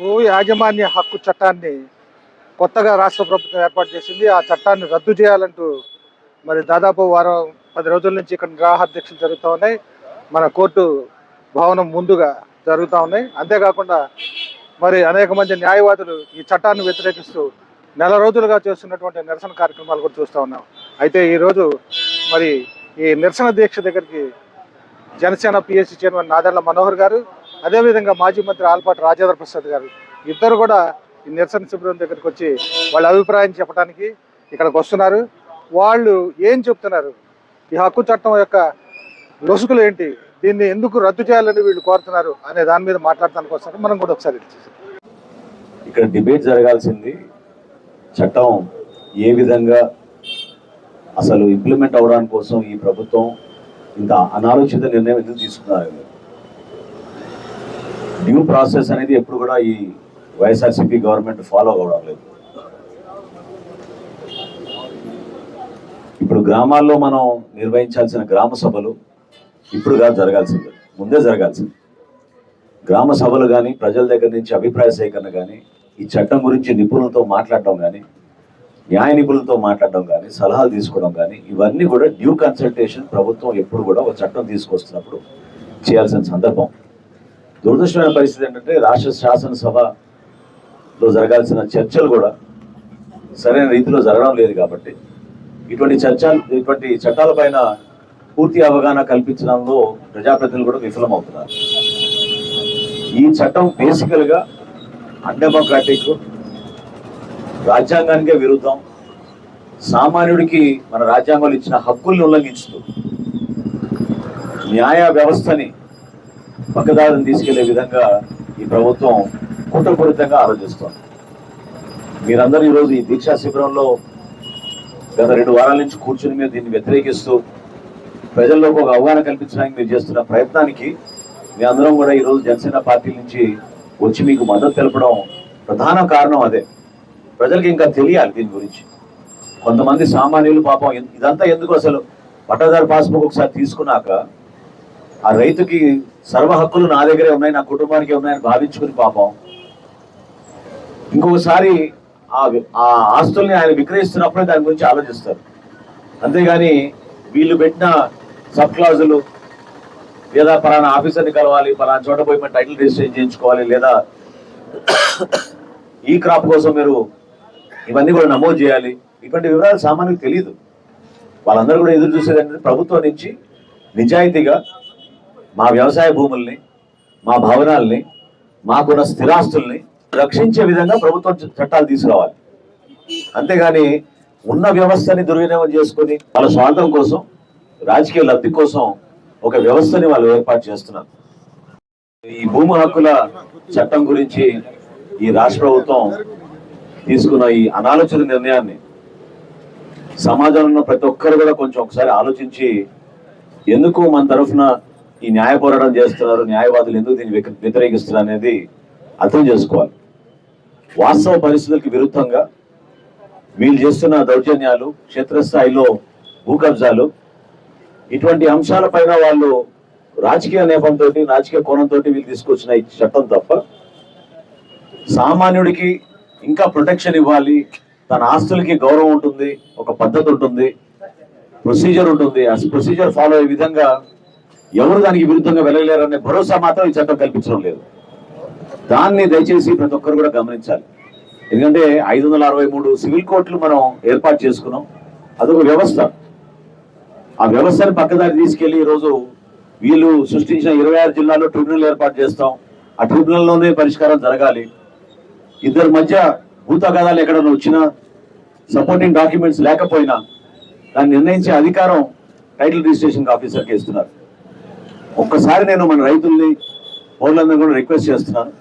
భూ యాజమాన్య హక్కు చట్టాన్ని కొత్తగా రాష్ట్ర ప్రభుత్వం ఏర్పాటు చేసింది. ఆ చట్టాన్ని రద్దు చేయాలంటూ మరి దాదాపు వారం పది రోజుల నుంచి ఇక్కడ నిరాహాధ్యక్షులు జరుగుతూ ఉన్నాయి. మన కోర్టు భవనం ముందుగా జరుగుతూ ఉన్నాయి. అంతేకాకుండా మరి అనేక మంది న్యాయవాదులు ఈ చట్టాన్ని వ్యతిరేకిస్తూ నెల రోజులుగా చేస్తున్నటువంటి నిరసన కార్యక్రమాలు కూడా చూస్తూ ఉన్నాం. అయితే ఈరోజు మరి ఈ నిరసన దీక్ష దగ్గరికి జనసేన పిఎస్సి చైర్మన్ నాదెళ్ళ మనోహర్ గారు అదేవిధంగా మాజీ మంత్రి ఆల్పాటి రాజేంద్ర ప్రసాద్ గారు ఇద్దరు కూడా ఈ నిరసన శిబిరం దగ్గరికి వచ్చి వాళ్ళ అభిప్రాయం చెప్పడానికి ఇక్కడికి వస్తున్నారు. వాళ్ళు ఏం చెప్తున్నారు? ఈ హక్కు చట్టం యొక్క లొసుకులు ఏంటి? దీన్ని ఎందుకు రద్దు చేయాలని వీళ్ళు కోరుతున్నారు అనే దాని మీద మాట్లాడటానికి వస్తారు మనం కూడా ఒకసారి ఇక్కడ డిబేట్ జరగాల్సింది చట్టం ఏ విధంగా అసలు ఇంప్లిమెంట్ అవడానికి కోసం ఈ ప్రభుత్వం ఇంత అనాలోచిత నిర్ణయం ఎందుకు తీసుకున్నారు? డ్యూ ప్రాసెస్ అనేది ఎప్పుడు కూడా ఈ వైఎస్ఆర్సీపీ గవర్నమెంట్ ఫాలో అవడం లేదు. ఇప్పుడు గ్రామాల్లో మనం నిర్వహించాల్సిన గ్రామ సభలు ఇప్పుడు కాదు జరగాల్సింది ముందే జరగాల్సింది. గ్రామ సభలు కానీ ప్రజల దగ్గర నుంచి అభిప్రాయ సేకరణ కానీ ఈ చట్టం గురించి నిపుణులతో మాట్లాడడం కానీ న్యాయ నిపుణులతో మాట్లాడడం కానీ సలహాలు తీసుకోవడం కానీ ఇవన్నీ కూడా డ్యూ కన్సల్టేషన్ ప్రభుత్వం ఎప్పుడు కూడా ఒక చట్టం తీసుకొస్తున్నప్పుడు చేయాల్సిన సందర్భం. దురదృష్టమైన పరిస్థితి ఏంటంటే రాష్ట్ర శాసనసభలో జరగాల్సిన చర్చలు కూడా సరైన రీతిలో జరగడం లేదు కాబట్టి. ఇటువంటి చర్చ ఇటువంటి చట్టాలపైన పూర్తి అవగాహన కల్పించడంలో ప్రజాప్రతినిధులు కూడా విఫలమవుతున్నారు. ఈ చట్టం బేసికల్గా అన్డెమోక్రాటిక్ రాజ్యాంగానికే విరుద్ధం సామాన్యుడికి మన రాజ్యాంగంలో ఇచ్చిన హక్కుల్ని ఉల్లంఘించుతూ న్యాయ వ్యవస్థని పక్కదారిని తీసుకెళ్ళే విధంగా ఈ ప్రభుత్వం కుట్రపూరితంగా ఆలోచిస్తోంది. మీరందరూ ఈరోజు ఈ దీక్షా శిబిరంలో గత రెండు వారాల నుంచి కూర్చుని మీరు దీన్ని వ్యతిరేకిస్తూ ప్రజల్లోకి ఒక అవగాహన కల్పించడానికి మీరు చేస్తున్న ప్రయత్నానికి మీ అందరం కూడా ఈరోజు జనసేన పార్టీ నుంచి వచ్చి మీకు మద్దతు తెలపడం ప్రధాన కారణం అదే. ప్రజలకు ఇంకా తెలియాలి దీని గురించి. కొంతమంది సామాన్యులు పాపం ఇదంతా ఎందుకు అసలు పట్టాదారు పాస్బుక్ ఒకసారి తీసుకున్నాక ఆ రైతుకి సర్వ హక్కులు నా దగ్గరే ఉన్నాయి నా కుటుంబానికి ఉన్నాయని భావించుకుని పాపం. ఇంకొకసారి ఆ ఆ ఆస్తుల్ని ఆయన విక్రయిస్తున్నప్పుడే దాని గురించి ఆలోచిస్తారు. అంతేగాని వీళ్ళు పెట్టిన సబ్ క్లాజులు లేదా పలానా ఆఫీసర్ని కలవాలి పలానా చోట పోయి టైటిల్ రిజిస్ట్రేషన్ చేయించుకోవాలి లేదా ఈ క్రాప్ కోసం మీరు ఇవన్నీ కూడా నమోదు చేయాలి ఇటువంటి వివరాలు సామాన్యులకు తెలియదు వాళ్ళందరూ కూడా ఎదురు చూసేది ప్రభుత్వం నుంచి నిజాయితీగా మా వ్యవసాయ భూముల్ని మా భవనాల్ని మాకున్న స్థిరాస్తుల్ని రక్షించే విధంగా ప్రభుత్వం చట్టాలు తీసుకురావాలి. అంతేగాని ఉన్న వ్యవస్థని దుర్వినియోగం చేసుకొని వాళ్ళ స్వార్థం కోసం రాజకీయ లబ్ధి కోసం ఒక వ్యవస్థని వాళ్ళు ఏర్పాటు చేస్తున్నారు. ఈ భూమి హక్కుల చట్టం గురించి ఈ రాష్ట్ర ప్రభుత్వం తీసుకున్న ఈ అనాలోచిత నిర్ణయాన్ని సమాజంలో ప్రతి ఒక్కరు కూడా కొంచెం ఒకసారి ఆలోచించి ఎందుకు మన తరఫున ఈ న్యాయ పోరాటం చేస్తున్నారు న్యాయవాదులు ఎందుకు దీన్ని వ్యతిరేకిస్తున్నారు అనేది అర్థం చేసుకోవాలి. వాస్తవ పరిస్థితులకు విరుద్ధంగా వీళ్ళు చేస్తున్న దౌర్జన్యాలు క్షేత్రస్థాయిలో భూ కబ్జాలు ఇటువంటి అంశాలపైన వాళ్ళు రాజకీయ నేపంతో రాజకీయ కోణంతో వీళ్ళు తీసుకొచ్చిన ఈ చట్టం తప్ప సామాన్యుడికి ఇంకా ప్రొటెక్షన్ ఇవ్వాలి తన ఆస్తులకి గౌరవం ఉంటుంది ఒక పద్ధతి ఉంటుంది ప్రొసీజర్ ఉంటుంది. ఆ ప్రొసీజర్ ఫాలో అయ్యే విధంగా ఎవరు దానికి విరుద్ధంగా వెళ్ళలేరనే భరోసా మాత్రం ఈ చట్టం కల్పించడం లేదు. దాన్ని దయచేసి ప్రతి ఒక్కరు కూడా గమనించాలి. ఎందుకంటే ఐదు వందల అరవై మూడు సివిల్ కోర్టులు మనం ఏర్పాటు చేసుకున్నాం. అదొక వ్యవస్థ. ఆ వ్యవస్థని పక్కదారి తీసుకెళ్ళి ఈరోజు వీళ్ళు సృష్టించిన ఇరవై ఆరు జిల్లాల్లో ట్రిబ్యునల్ ఏర్పాటు చేస్తాం. ఆ ట్రిబ్యునల్లోనే పరిష్కారం జరగాలి. ఇద్దరి మధ్య భూతగాదాలు ఎక్కడైనా వచ్చినా సపోర్టింగ్ డాక్యుమెంట్స్ లేకపోయినా దాన్ని నిర్ణయించే అధికారం టైటిల్ రిజిస్ట్రేషన్ ఆఫీసర్కి ఇస్తున్నారు. ఒక్కసారి నేను మన రైతుల్ని పౌరులందరూ కూడా రిక్వెస్ట్ చేస్తున్నాను.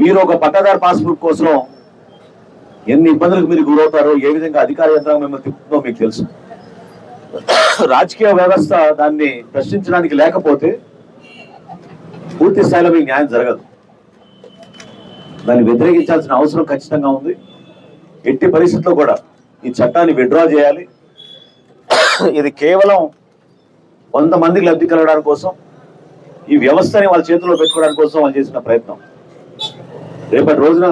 మీరు ఒక పట్టాదారు పాస్బుక్ కోసం ఎన్ని ఇబ్బందులకు మీరు గురవుతారో ఏ విధంగా అధికార యంత్రాంగం మిమ్మల్ని తిప్పుతుందో మీకు తెలుసు. రాజకీయ వ్యవస్థ దాన్ని ప్రశ్నించడానికి లేకపోతే పూర్తి స్థాయిలో మీకు న్యాయం జరగదు. దాన్ని వ్యతిరేకించాల్సిన అవసరం ఖచ్చితంగా ఉంది. ఎట్టి పరిస్థితుల్లో కూడా ఈ చట్టాన్ని విడ్డ్రా చేయాలి. ఇది కేవలం కొంతమందికి లబ్ధి కలగడానికి కోసం ఈ వ్యవస్థని వాళ్ళ చేతిలో పెట్టుకోవడానికి కోసం వాళ్ళు చేసిన ప్రయత్నం. రేపటి రోజున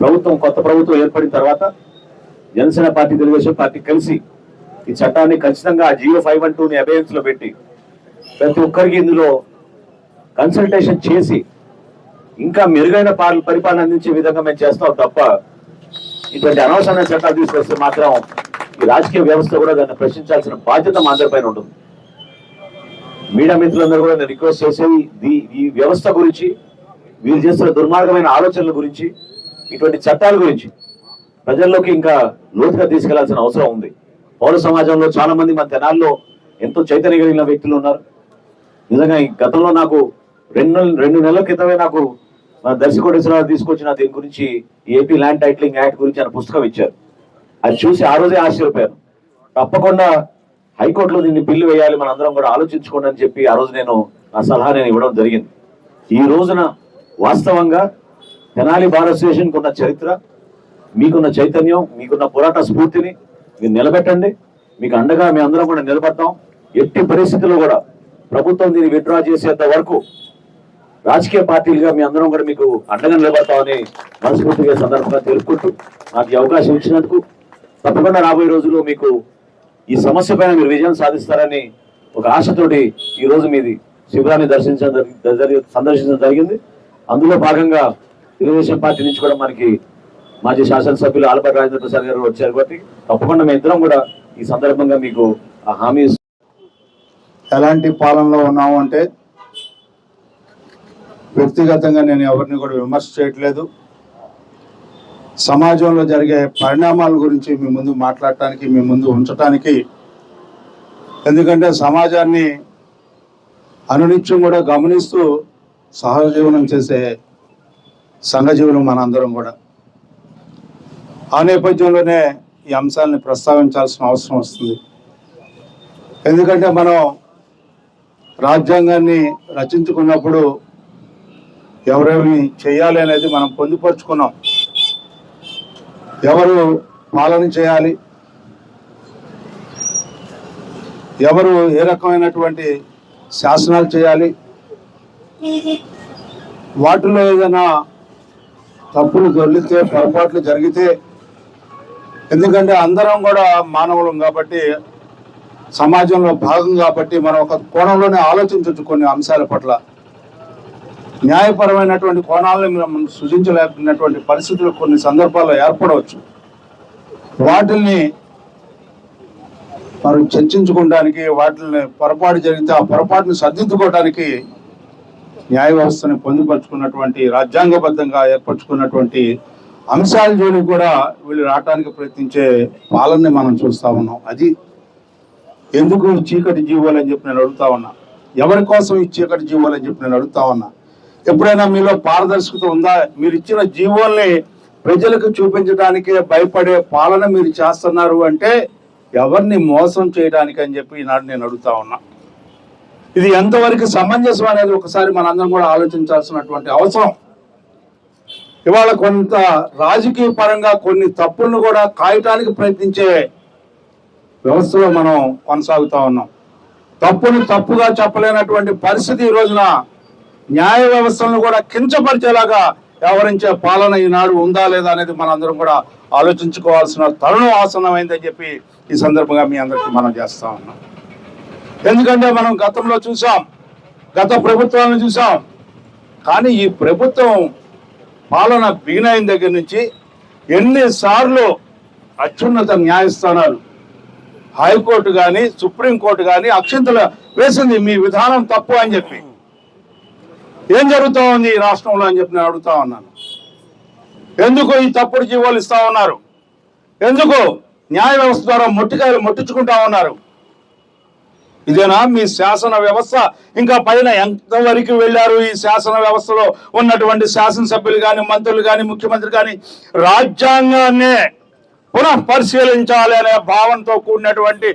ప్రభుత్వం కొత్త ప్రభుత్వం ఏర్పడిన తర్వాత జనసేన పార్టీ తెలుగుదేశం పార్టీ కలిసి ఈ చట్టాన్ని ఖచ్చితంగా జియో ఫైవ్ వన్ టూని అబేయన్స్లో పెట్టి ప్రతి ఒక్కరికి ఇందులో కన్సల్టేషన్ చేసి ఇంకా మెరుగైన పరిపాలన అందించే విధంగా మేము చేస్తాం తప్ప ఇటువంటి అనవసరమైన చట్టాలు తీసుకొస్తే మాత్రం రాజకీయ వ్యవస్థ కూడా దాన్ని ప్రశ్నించాల్సిన బాధ్యత మా అందరిపైన ఉంటుంది. మీడియా మిత్రులందరూ కూడా నేను రిక్వెస్ట్ చేసేది ఈ- వ్యవస్థ గురించి వీరు చేస్తున్న దుర్మార్గమైన ఆలోచనల గురించి ఇటువంటి చట్టాల గురించి ప్రజల్లోకి ఇంకా లోతుగా తీసుకెళ్ళాల్సిన అవసరం ఉంది. పౌర సమాజంలో చాలా మంది మన తెనాల్లో ఎంతో చైతన్య కలిగిన వ్యక్తులు ఉన్నారు. నిజంగా ఈ గతంలో నాకు రెండు రెండు నెలల క్రితమే నాకు మన దర్శకోటేశ్వరరావు తీసుకొచ్చిన దీని గురించి ఏపీ ల్యాండ్ టైటిలింగ్ యాక్ట్ గురించి ఆయన పుస్తకం ఇచ్చారు. అది చూసి ఆ రోజే ఆశ్చర్యపోయాను. తప్పకుండా హైకోర్టులో దీన్ని బిల్లు వేయాలి మన అందరం కూడా ఆలోచించుకోండి అని చెప్పి ఆ రోజు నేను నా సలహా నేను ఇవ్వడం జరిగింది. ఈ రోజున వాస్తవంగా తెనాలి బార్ అసోసియేషన్కి ఉన్న చరిత్ర మీకున్న చైతన్యం మీకున్న పోరాట స్ఫూర్తిని మీరు నిలబెట్టండి. మీకు అండగా మేము అందరం కూడా నిలబడతాం. ఎట్టి పరిస్థితుల్లో కూడా ప్రభుత్వం దీన్ని విత్డ్రా చేసేంత వరకు రాజకీయ పార్టీలుగా మీ అందరం కూడా మీకు అండగా నిలబడతామని మనస్ఫూర్తిగా సందర్భంగా తెలుపుకుంటూ నాకు ఈ అవకాశం ఇచ్చినందుకు తప్పకుండా రాబోయే రోజుల్లో మీకు ఈ సమస్య పైన మీరు విజయం సాధిస్తారని ఒక ఆశతోటి ఈ రోజు మీది శిబిరాన్ని దర్శించడం సందర్శించడం జరిగింది. అందులో భాగంగా తెలుగుదేశం పార్టీ నుంచి కూడా మనకి మాజీ శాసనసభ్యులు ఆలపాటి రాజేంద్ర ప్రసాద్ గారు వచ్చారు కాబట్టి తప్పకుండా మేము ఇద్దరం కూడా ఈ సందర్భంగా మీకు ఆ హామీ ఎలాంటి పాలనలో ఉన్నాము అంటే వ్యక్తిగతంగా నేను ఎవరిని కూడా విమర్శ చేయట్లేదు సమాజంలో జరిగే పరిణామాల గురించి మీ ముందు మాట్లాడటానికి మీ ముందు ఉంచటానికి. ఎందుకంటే సమాజాన్ని అనునిత్యం కూడా గమనిస్తూ సహజీవనం చేసే సంఘజీవనం మనందరం కూడా. ఆ నేపథ్యంలోనే ఈ అంశాలని ప్రస్తావించాల్సిన అవసరం వస్తుంది. ఎందుకంటే మనం రాజ్యాంగాన్ని రచించుకున్నప్పుడు ఎవరేమి చేయాలి అనేది మనం పొందుపరుచుకున్నాం. ఎవరు పాలన చేయాలి? ఎవరు ఏ రకమైనటువంటి శాసనాలు చేయాలి? వాటిలో ఏదైనా తప్పులు దొరికితే పొరపాట్లు జరిగితే ఎందుకంటే అందరం కూడా మానవులం కాబట్టి సమాజంలో భాగం కాబట్టి మనం ఒక కోణంలోనే ఆలోచించవచ్చు కొన్ని అంశాల పట్ల. న్యాయపరమైనటువంటి కోణాలను మనం సృజించలేకున్నటువంటి పరిస్థితులు కొన్ని సందర్భాల్లో ఏర్పడవచ్చు. వాటిల్ని మనం చర్చించుకోవడానికి వాటిని పొరపాటు జరిగితే ఆ పొరపాటును సర్దిద్దుకోవడానికి న్యాయ వ్యవస్థని పొందుపరుచుకున్నటువంటి రాజ్యాంగబద్ధంగా ఏర్పరచుకున్నటువంటి అంశాల జోలికి కూడా వీళ్ళు రావడానికి ప్రయత్నించే పాలనని మనం చూస్తా ఉన్నాం. అది ఎందుకు చీకటి జీవులు అని చెప్పి నేను అడుగుతా ఉన్నా? ఎవరి కోసం ఈ చీకటి జీవులు అని చెప్పి నేను అడుగుతా ఉన్నా? ఎప్పుడైనా మీలో పారదర్శకత ఉందా? మీరు ఇచ్చిన జీవోల్ని ప్రజలకు చూపించడానికి భయపడే పాలన మీరు చేస్తున్నారు అంటే ఎవరిని మోసం చేయడానికి అని చెప్పి ఈనాడు నేను అడుగుతా ఉన్నా. ఇది ఎంతవరకు సమంజసం అనేది ఒకసారి మనందరం కూడా ఆలోచించాల్సినటువంటి అవసరం. ఇవాళ కొంత రాజకీయ పరంగా కొన్ని తప్పులను కూడా కాయటానికి ప్రయత్నించే వ్యవస్థలో మనం కొనసాగుతా ఉన్నాం. తప్పుని తప్పుగా చెప్పలేనటువంటి పరిస్థితి ఈ రోజున న్యాయ వ్యవస్థలను కూడా కించపరిచేలాగా వ్యవహరించే పాలన ఈనాడు ఉందా లేదా అనేది మనందరం కూడా ఆలోచించుకోవాల్సిన తరుణం ఆసన్నమైందని చెప్పి ఈ సందర్భంగా మీ అందరికీ మనం చేస్తా ఉన్నాం. ఎందుకంటే మనం గతంలో చూసాం గత ప్రభుత్వాలను చూసాం కానీ ఈ ప్రభుత్వం పాలన బిగినైన దగ్గర నుంచి ఎన్నిసార్లు అత్యున్నత న్యాయస్థానాలు హైకోర్టు కానీ సుప్రీంకోర్టు కానీ అక్షింతలు వేసింది మీ విధానం తప్పు అని చెప్పి. ఏం జరుగుతూ ఉంది ఈ రాష్ట్రంలో అని చెప్పి నేను అడుగుతా ఉన్నాను. ఎందుకు ఈ తప్పుడు జీవోలు ఇస్తా ఉన్నారు? ఎందుకు న్యాయ వ్యవస్థ ద్వారా మొట్టికాయలు మొట్టించుకుంటా ఉన్నారు? ఇదేనా మీ శాసన వ్యవస్థ? ఇంకా పైన ఎంతవరకు వెళ్ళారు ఈ శాసన వ్యవస్థలో ఉన్నటువంటి శాసనసభ్యులు కానీ మంత్రులు కానీ ముఖ్యమంత్రి కానీ రాజ్యాంగాన్నే పునః పరిశీలించాలి అనే భావంతో కూడినటువంటి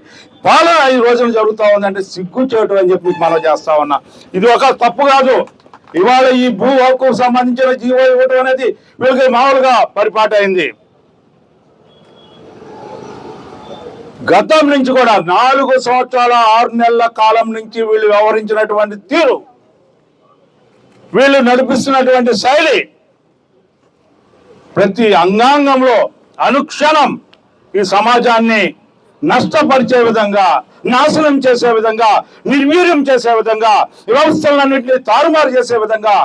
పాలన ఈ రోజున జరుగుతూ ఉందంటే సిగ్గుచేటు అని చెప్పి మనం చేస్తా ఉన్నా. ఇది ఒక తప్పు కాదు. ఇవాళ ఈ భూ హక్కు సంబంధించిన జీవో ఇవ్వటం అనేది వీళ్ళకి మామూలుగా పరిపాటైంది అయింది. గతం నుంచి కూడా నాలుగు సంవత్సరాల ఆరు నెలల కాలం నుంచి వీళ్ళు వ్యవహరించినటువంటి తీరు వీళ్ళు నడిపిస్తున్నటువంటి శైలి ప్రతి అంగాంగంలో అనుక్షణం ఈ సమాజాన్ని నష్టపరిచే విధంగా నాశనం చేసే విధంగా నిర్వీర్యం చేసే విధంగా వ్యవస్థలన్నింటినీ తారుమారు చేసే విధంగా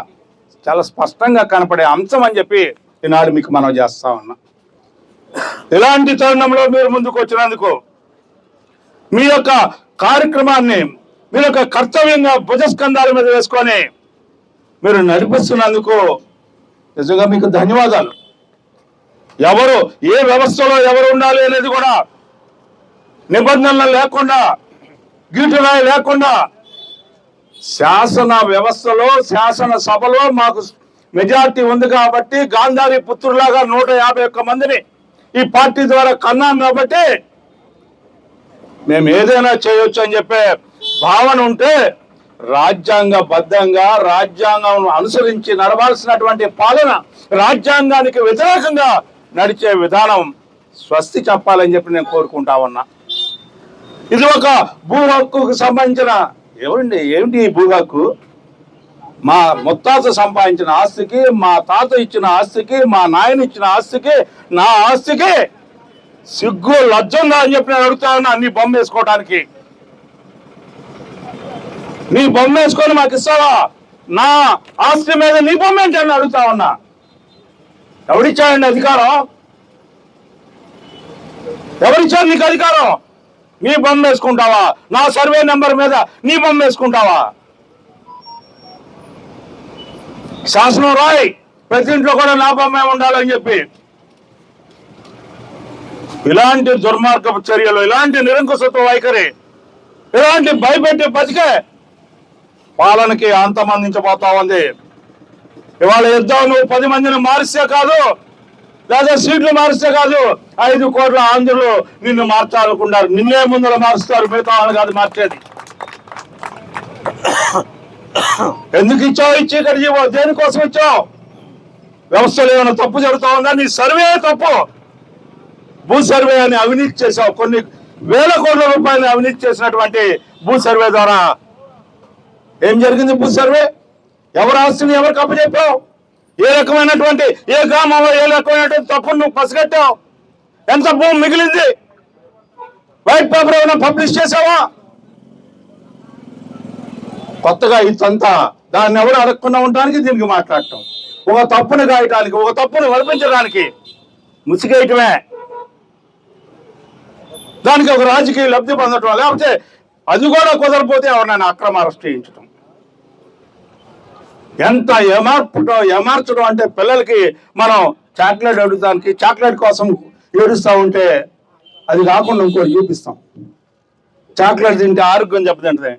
చాలా స్పష్టంగా కనపడే అంశం అని చెప్పి ఈనాడు మీకు మనం చేస్తా ఉన్నా. ఇలాంటి తరుణంలో మీరు ముందుకు వచ్చినందుకు మీ యొక్క కార్యక్రమాన్ని మీ యొక్క కర్తవ్యంగా భుజస్కంధాల మీద వేసుకొని మీరు నడిపిస్తున్నందుకు నిజంగా మీకు ధన్యవాదాలు. ఎవరు ఏ వ్యవస్థలో ఎవరు ఉండాలి అనేది కూడా నిబంధనలు లేకుండా గీటురాయి లేకుండా శాసన వ్యవస్థలో శాసన సభలో మాకు మెజార్టీ ఉంది కాబట్టి గాంధారి పుత్రులాగా నూట యాభై ఒక్క మందిని ఈ పార్టీ ద్వారా కన్నాం కాబట్టి మేము ఏదైనా చేయొచ్చు అని చెప్పే భావన ఉంటే రాజ్యాంగబద్ధంగా రాజ్యాంగం అనుసరించి నడవాల్సినటువంటి పాలన రాజ్యాంగానికి వ్యతిరేకంగా నడిచే విధానం స్వస్తి చెప్పాలని చెప్పి నేను కోరుకుంటా ఉన్నా. ఇది ఒక భూ హక్కుకు సంబంధించిన ఎవరండి ఏమిటి ఈ భూ హక్కు? మా ముత్తాత సంపాదించిన ఆస్తికి మా తాత ఇచ్చిన ఆస్తికి మా నాయన ఇచ్చిన ఆస్తికి నా ఆస్తికి సిగ్గు లజ్జంగా అని చెప్పి నేను అడుగుతా నీ బొమ్మ వేసుకోవడానికి నీ బొమ్మ వేసుకొని మాకు ఇస్తావా? నా ఆస్తి మీద నీ బొమ్మ ఏంటి అని అడుగుతా ఉన్నా. ఎవరిచ్చాడండి అధికారం? ఎవరిచ్చారు నీకు అధికారం? నీ బొమ్మ వేసుకుంటావా? నా సర్వే నెంబర్ మీద నీ బొమ్మ వేసుకుంటావా? శాసనం రాయ్ ప్రతి ఇంట్లో కూడా నా బొమ్మే ఉండాలని చెప్పి. ఇలాంటి దుర్మార్గపు చర్యలు ఇలాంటి నిరంకుశత్వ వైఖరి ఇలాంటి భయపెట్టి బతికే పాలనకి అంతమందించబోతా ఉంది. ఇవాళ యుద్ధం నువ్వు పది మందిని మారిస్తే కాదు లేదా సీట్లు మారిస్తే కాదు ఐదు కోట్ల ఆంధ్రులు నిన్ను మార్చాలనుకున్నారు నిన్నే ముందర మారుస్తారు మిగతా వాళ్ళు కాదు మార్చేది. ఎందుకు ఇచ్చావు ఇచ్చి ఇక్కడ జీవో? దేనికోసం ఇచ్చావు? వ్యవస్థలో ఏమైనా తప్పు జరుగుతా ఉందా? నీ సర్వే తప్పు. భూ సర్వే అని అవినీతి చేశావు. కొన్ని వేల కోట్ల రూపాయలు అవినీతి చేసినటువంటి భూ సర్వే ద్వారా. ఏం జరిగింది భూ సర్వే? ఎవరు ఆస్తిని ఎవరికి అప్పచెప్పావు? ఏ రకమైనటువంటి ఏ గ్రామంలో ఏ రకమైనటువంటి తప్పును నువ్వు పసిగట్టావు? ఎంత భూమి మిగిలింది? వైట్ పేపర్ ఏమైనా పబ్లిష్ చేసావా? కొత్తగా ఇంతంతా దాన్ని ఎవరు అడగకుండా ఉండడానికి దీనికి మాట్లాడటం. ఒక తప్పును గాయటానికి ఒక తప్పును వలిపించడానికి ముసిగేయటమే. దానికి ఒక రాజకీయ లబ్ధి పొందటం లేకపోతే అది కూడా కుదరపోతే ఎవరినైనా అక్రమ అరెస్ట్ చేయించడం ఎంత ఏమార్పుటో ఏమార్చడం అంటే పిల్లలకి మనం చాక్లెట్ అడుగుతానికి చాక్లెట్ కోసం ఏడుస్తూ ఉంటే అది కాకుండా ఇంకోటి చూపిస్తాం. చాక్లెట్ తింటే ఆరోగ్యం దెబ్బతింటది.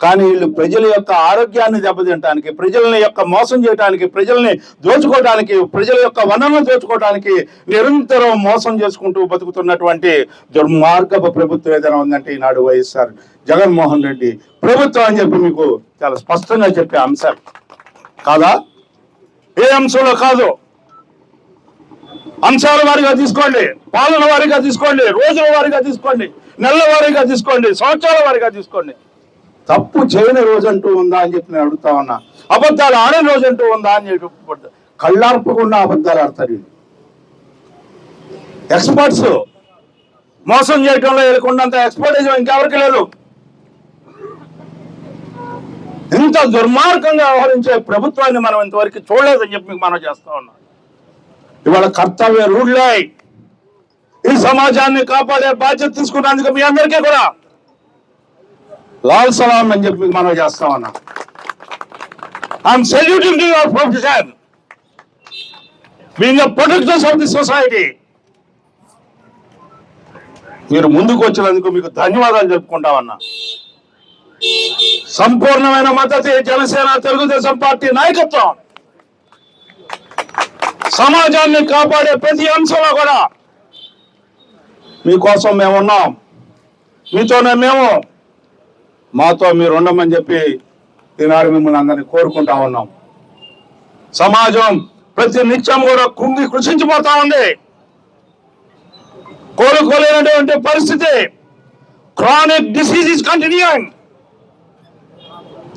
కానీ వీళ్ళు ప్రజల యొక్క ఆరోగ్యాన్ని దెబ్బతింటానికి ప్రజలని యొక్క మోసం చేయడానికి ప్రజల్ని దోచుకోవడానికి ప్రజల యొక్క వనరులను దోచుకోవడానికి నిరంతరం మోసం చేసుకుంటూ బతుకుతున్నటువంటి దుర్మార్గపు ప్రభుత్వం ఏదైనా ఉందంటే ఈనాడు వైఎస్ఆర్ జగన్మోహన్ రెడ్డి ప్రభుత్వం అని చెప్పి మీకు చాలా స్పష్టంగా చెప్పే అంశాలు కాదా? ఏ అంశంలో కాదు? అంశాల వారిగా తీసుకోండి పాలన వారిగా తీసుకోండి రోజుల వారిగా తీసుకోండి నెలల వారిగా తీసుకోండి సంవత్సరాల వారిగా తీసుకోండి. తప్పు చేయని రోజు అంటూ ఉందా అని చెప్పి నేను అడుగుతా ఉన్నా. అబద్ధాలు ఆడే రోజు అంటూ ఉందా అని చెప్పి కళ్ళార్పకుండా అబద్ధాలు ఆడతారు ఎక్స్పర్ట్స్ మోసం చేయటంలో వెళ్ళకుండంత ఎక్స్పర్టైజ్ ఇంకెవరికి లేదు. ఇంత దుర్మార్గంగా వ్యవహరించే ప్రభుత్వాన్ని మనం ఇంతవరకు చూడలేదని చెప్పి మీకు మనం చేస్తా ఉన్నాం ఇవాళ కర్తవ్య రూఢ్లై ఈ సమాజాన్ని కాపాడే బాధ్యత తీసుకున్నందుకు మీ అందరికీ కూడా లాల్ సలాం అని చెప్పి మీకు మనం చేస్తా ఉన్నాం. I'm saluting to your profession being protectors of the society మీరు ముందుకు వచ్చినందుకు మీకు ధన్యవాదాలు చెప్పుకుంటామన్నా సంపూర్ణమైన మద్దతు జనసేన తెలుగుదేశం పార్టీ నాయకత్వం. సమాజాన్ని కాపాడే ప్రతి అంశంలో కూడా మీకోసం మేము ఉన్నాం మీతోనే మేము మాతో మీరు ఉండమని చెప్పి ఈనాడు మిమ్మల్ని అందరినీ కోరుకుంటా ఉన్నాం. సమాజం ప్రతి నిత్యం కూడా కుంగి కృషించిపోతా ఉంది. కోలుకోలేనటువంటి పరిస్థితి. Chronic disease is continuing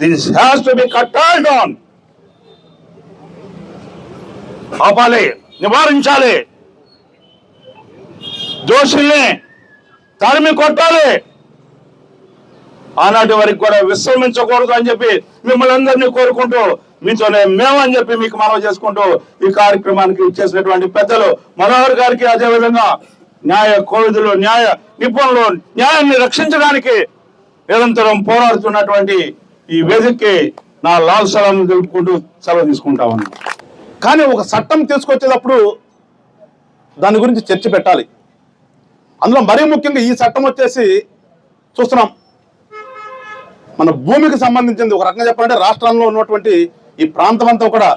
this has to be controlled on ఆపాలి నివారించాలి. దోషుల్ని తరిమి కొట్టాలి. ఆనాటి వరకు కూడా విశ్రమించకూడదు అని చెప్పి మిమ్మల్ని అందరినీ కోరుకుంటూ మీతోనే మేము అని చెప్పి మీకు మనవి చేసుకుంటూ ఈ కార్యక్రమానికి ఇచ్చేసినటువంటి పెద్దలు మనోహర్ గారికి అదే విధంగా న్యాయ కోవిదులు న్యాయ నిపుణులు న్యాయాన్ని రక్షించడానికి నిరంతరం పోరాడుతున్నటువంటి ఈ వేదికకి నా లాల్ సలాం తెలుపుకుంటూ సెలవు తీసుకుంటా కానీ ఒక చట్టం తీసుకొచ్చేటప్పుడు దాని గురించి చర్చ పెట్టాలి. అందులో మరీ ముఖ్యంగా ఈ చట్టం వచ్చేసి చూస్తున్నాం. మన భూమికి సంబంధించింది ఒక రకంగా చెప్పాలంటే రాష్ట్రంలో ఉన్నటువంటి ఈ ప్రాంతం అంతా కూడా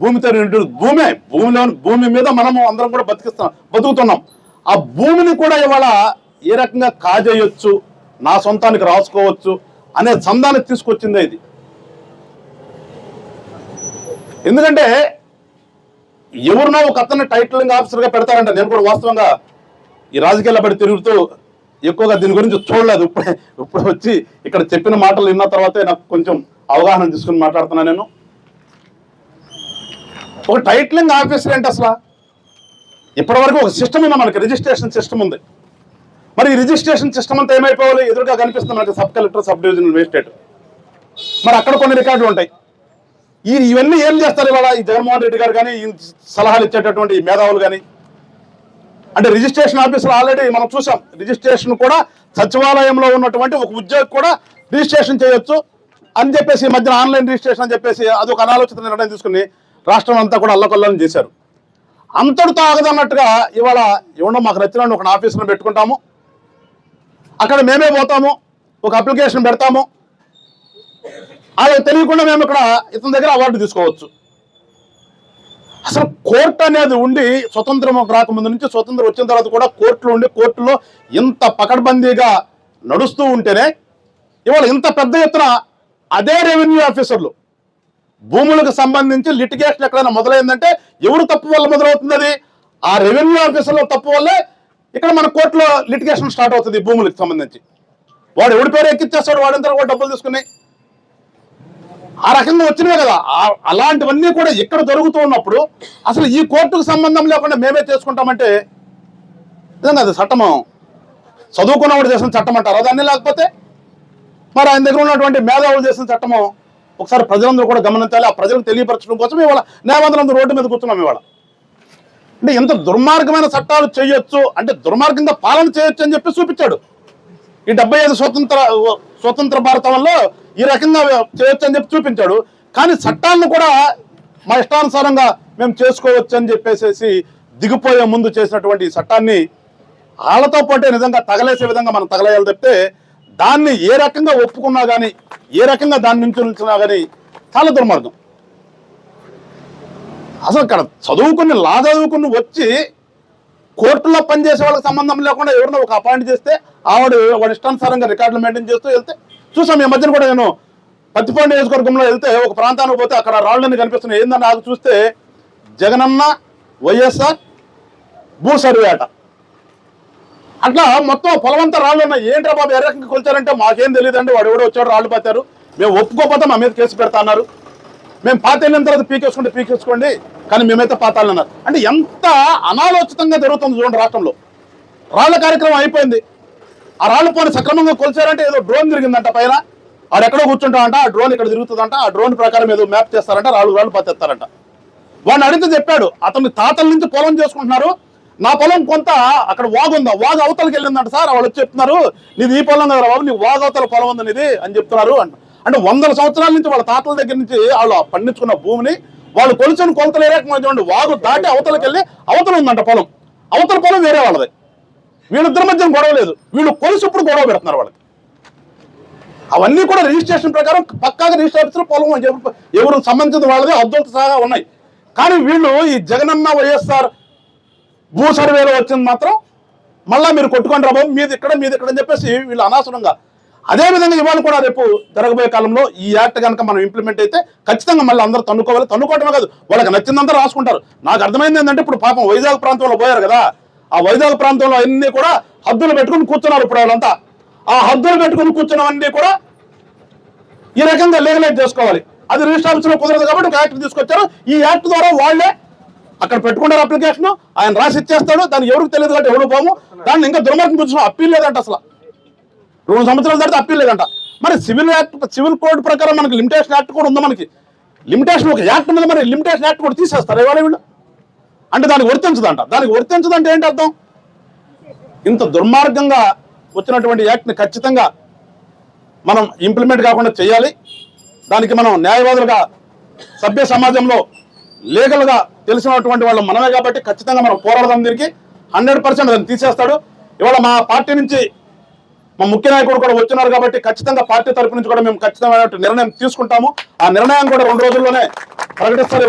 భూమితో నిండు భూమే. భూమిలో భూమి మీద మనము అందరం కూడా బతికిస్తున్నాం బతుకుతున్నాం. ఆ భూమిని కూడా ఇవాళ ఏ రకంగా కాజేయొచ్చు నా సొంతానికి రాసుకోవచ్చు అనే చందాన్ని తీసుకొచ్చిందే ఇది. ఎందుకంటే ఎవరినో ఒక అతన్ని టైటిలింగ్ ఆఫీసర్గా పెడతారంట. నేను కూడా వాస్తవంగా ఈ రాజకీయాల పడి తిరుగుతూ ఎక్కువగా దీని గురించి చూడలేదు. ఇప్పుడే ఇప్పుడు వచ్చి ఇక్కడ చెప్పిన మాటలు విన్న తర్వాతే నాకు కొంచెం అవగాహన తీసుకుని మాట్లాడుతున్నా నేను. ఒక టైటిలింగ్ ఆఫీసర్ ఏంటి అసలు? ఇప్పటివరకు ఒక సిస్టమ్ ఉంది మనకి రిజిస్ట్రేషన్ సిస్టమ్ ఉంది. మరి రిజిస్ట్రేషన్ సిస్టమ్ అంతా ఏమైపోవాలి? ఎదురుగా కనిపిస్తుంది మనకి sub collector sub divisional magistrate. మరి అక్కడ కొన్ని రికార్డులు ఉంటాయి. ఈ ఇవన్నీ ఏం చేస్తారు ఇవాళ? ఈ జగన్మోహన్ రెడ్డి గారు కానీ ఈ సలహాలు ఇచ్చేటటువంటి మేధావులు కానీ. అంటే రిజిస్ట్రేషన్ ఆఫీసులో ఆల్రెడీ మనం చూసాం రిజిస్ట్రేషన్ కూడా సచివాలయంలో ఉన్నటువంటి ఒక ఉద్యోగి కూడా రిజిస్ట్రేషన్ చేయొచ్చు అని చెప్పేసి ఈ మధ్యన ఆన్లైన్ రిజిస్ట్రేషన్ అని చెప్పేసి అది ఒక అనాలోచిత నిర్ణయం తీసుకుని రాష్ట్రం అంతా కూడా అల్లకొల్లని చేశారు. అంతటితో ఆగదన్నట్టుగా ఇవాళ ఇవ్వడం మాకు నచ్చిన ఒక ఆఫీసును పెట్టుకుంటాము. అక్కడ మేమే పోతాము ఒక అప్లికేషన్ పెడతాము. అలా తెలియకుండా మేము ఇక్కడ ఇతని దగ్గర అవార్డు తీసుకోవచ్చు. అసలు కోర్టు అనేది ఉండి స్వతంత్రం రాకముందు నుంచి స్వతంత్రం వచ్చిన తర్వాత కూడా కోర్టులో ఉండి కోర్టులో ఇంత పకడ్బందీగా నడుస్తూ ఉంటేనే ఇవాళ ఇంత పెద్ద ఎత్తున అదే రెవెన్యూ ఆఫీసర్లు భూములకు సంబంధించి లిటిగేషన్ ఎక్కడైనా మొదలైందంటే ఎవరు తప్పు వల్ల మొదలవుతుంది అది? ఆ రెవెన్యూ ఆఫీసర్ల తప్పు వల్లే ఇక్కడ మన కోర్టులో లిటిగేషన్ స్టార్ట్ అవుతుంది భూములకు సంబంధించి. వాడు ఎవడి పేరు ఎక్కిచ్చేస్తాడు? వాడంతా కూడా డబ్బులు తీసుకుని. ఆ రకంగా వచ్చినవే కదా. అలాంటివన్నీ కూడా ఇక్కడ జరుగుతూ ఉన్నప్పుడు అసలు ఈ కోర్టుకు సంబంధం లేకుండా మేమే చేసుకుంటామంటే నిజంగా అది చట్టము. చదువుకున్నవాడు చేసిన చట్టం అంటారు దాన్ని? లేకపోతే మరి ఆయన దగ్గర ఉన్నటువంటి మేధావులు చేసిన చట్టము. ఒకసారి ప్రజలందరూ కూడా గమనించాలి. ఆ ప్రజలకు తెలియపరచడం కోసం ఇవాళ న్యాయవంతులందరూ రోడ్డు మీద కూర్చున్నాం ఇవాళ. అంటే ఎంత దుర్మార్గమైన చట్టాలు చేయొచ్చు? అంటే దుర్మార్గంగా పాలన చేయొచ్చు అని చెప్పి చూపించాడు. ఈ డెబ్బై ఐదు స్వతంత్ర స్వతంత్ర భారతంలో ఈ రకంగా చేయొచ్చు అని చెప్పి చూపించాడు. కానీ చట్టాలను కూడా మా ఇష్టానుసారంగా మేము చేసుకోవచ్చు అని చెప్పేసి దిగిపోయే ముందు చేసినటువంటి చట్టాన్ని వాళ్ళతో పాటే నిజంగా తగలేసే విధంగా మనం తగలేయాలి తప్పితే దాన్ని ఏ రకంగా ఒప్పుకున్నా కానీ ఏ రకంగా దాని నుంచి కానీ చాలా దుర్మార్గం. అసలు ఇక్కడ చదువుకుని లా చదువుకుని వచ్చి కోర్టులో పనిచేసే వాళ్ళకి సంబంధం లేకుండా ఎవరినో ఒక అపాయింట్ చేస్తే ఆవిడ వాడి ఇష్టానుసారంగా రికార్డులు మెయింటైన్ చేస్తూ వెళ్తే చూసాం ఈ మధ్యన కూడా నేను పత్తిపాడు నియోజకవర్గంలో వెళ్తే ఒక ప్రాంతానికి పోతే అక్కడ రాళ్ళని కనిపిస్తున్నాయి. ఏందని అది చూస్తే జగనన్న వైఎస్ఆర్ భూ సర్వే అట అట్లా మొత్తం పొలమంతా రాళ్ళు ఉన్నాయి ఏంట్రా బాబు ఏ రకంగా కొలిచారంటే మాకేం తెలియదండి. వాడు ఎవడో వచ్చాడు రాళ్ళు పట్టారు మేము ఒప్పుకోకపోతే మా మీద కేసు పెడతా అన్నారు. మేము పాత వెళ్ళిన తర్వాత పీకేసుకోండి పీకేసుకోండి కానీ మేమైతే పాతాలని అన్నారు. అంటే ఎంత అనాలోచితంగా జరుగుతుంది చూడండి రాష్ట్రంలో. రాళ్ళ కార్యక్రమం అయిపోయింది. ఆ రాళ్ళు పోని సక్రమంగా కొలిచారంటే ఏదో డ్రోన్ తిరిగిందంట పైన. ఆడెక్కడో ఎక్కడో కూర్చుంటామంట ఆ డ్రోన్ ఇక్కడ తిరుగుతుందంట ఆ డ్రోన్ ప్రకారం ఏదో మ్యాప్ చేస్తారంట రాళ్ళు రాళ్ళు పత్తేస్తారంట. వాడిని అడిగితే చెప్పాడు అతని తాతల నుంచి పొలం చేసుకుంటున్నారు. నా పొలం కొంత అక్కడ వాగు ఉందా? వాగు అవతలకి వెళ్ళిందంట సార్. వాళ్ళు వచ్చి చెప్తున్నారు నీది ఈ పొలం కదా బాబు నీకు వాగు అవతల పొలం ఉంది నీది అని చెప్తున్నారు అంట. అంటే వందల సంవత్సరాల నుంచి వాళ్ళ తాతల దగ్గర నుంచి వాళ్ళు పండించుకున్న భూమిని వాళ్ళు కొలిచిన కొలతలు ఏ రకంగా చూడండి వాగు దాటి అవతలకి వెళ్ళి అవతల ఉందంట పొలం. అవతల పొలం వేరే వాళ్ళది. వీళ్ళిద్దరి మధ్య గొడవ లేదు. వీళ్ళు కొలిసి ఇప్పుడు గొడవ పెడుతున్నారు వాళ్ళకి. అవన్నీ కూడా రిజిస్ట్రేషన్ ప్రకారం పక్కాగా రిజిస్టర్ పొలం ఎవరు- సంబంధించిన వాళ్ళది అద్దంత సహా ఉన్నాయి. కానీ వీళ్ళు ఈ జగనన్న వైఎస్ఆర్ భూ సర్వేలో వచ్చింది మాత్రం మళ్ళీ మీరు కొట్టుకొని రాబో మీది ఇక్కడ మీది ఇక్కడ అని చెప్పేసి వీళ్ళు అనవసరంగా అదే విధంగా ఇవాళ కూడా రేపు జరగబోయే కాలంలో ఈ యాక్ట్ కనుక మనం ఇంప్లిమెంట్ అయితే ఖచ్చితంగా మళ్ళీ అందరూ తన్నుకోవాలి. తన్నుకోవటమే కాదు వాళ్ళకి నచ్చిందంతా రాసుకుంటారు. నాకు అర్థమైంది ఏంటంటే ఇప్పుడు పాపం వైజాగ్ ప్రాంతంలో పోయారు కదా. ఆ వైజాగ్ ప్రాంతంలో అన్ని కూడా హద్దులు పెట్టుకుని కూర్చున్నారు ఇప్పుడు వాళ్ళంతా. ఆ హద్దులు పెట్టుకుని కూర్చున్నవన్నీ కూడా ఈ రకంగా లీగలైజ్ చేసుకోవాలి. అది రిజిస్టర్ ఆఫీసులో కుదరదు కాబట్టి ఒక యాక్ట్ తీసుకొచ్చారు. ఈ యాక్ట్ ద్వారా వాళ్ళే అక్కడ పెట్టుకుంటారు అప్లికేషన్ ఆయన రాసి ఇచ్చేస్తాడు. దానికి ఎవరికి తెలియదు కాబట్టి ఎవరు పోము. దాన్ని ఇంకా దుర్మార్గం చూసిన అప్పీల్ లేదంట అసలు. రెండు సంవత్సరాల తర్వాత అప్పీల్ లేదంట. మరి సివిల్ యాక్ట్ సివిల్ కోడ్ ప్రకారం మనకి లిమిటేషన్ యాక్ట్ కూడా ఉంది మనకి? లిమిటేషన్ ఒక యాక్ట్ మీద మరి లిమిటేషన్ యాక్ట్ కూడా తీసేస్తారు ఇవాళ వీళ్ళు? అంటే దానికి వర్తించదంట. దానికి వర్తించదంటే ఏంటి అర్థం? ఇంత దుర్మార్గంగా వచ్చినటువంటి యాక్ట్ని ఖచ్చితంగా మనం ఇంప్లిమెంట్ కాకుండా చేయాలి. దానికి మనం న్యాయవాదులుగా సభ్య సమాజంలో లీగల్గా తెలిసినటువంటి వాళ్ళు మనమే కాబట్టి ఖచ్చితంగా మనం పోరాడదాం దీనికి. హండ్రెడ్ పర్సెంట్ దాన్ని తీసేస్తాడు. ఇవాళ మా పార్టీ నుంచి మా ముఖ్య నాయకుడు కూడా వచ్చినారు కాబట్టి ఖచ్చితంగా పార్టీ తరపు నుంచి కూడా మేము ఖచ్చితమైన నిర్ణయం తీసుకుంటాము. ఆ నిర్ణయం కూడా రెండు రోజుల్లోనే ప్రకటిస్తారు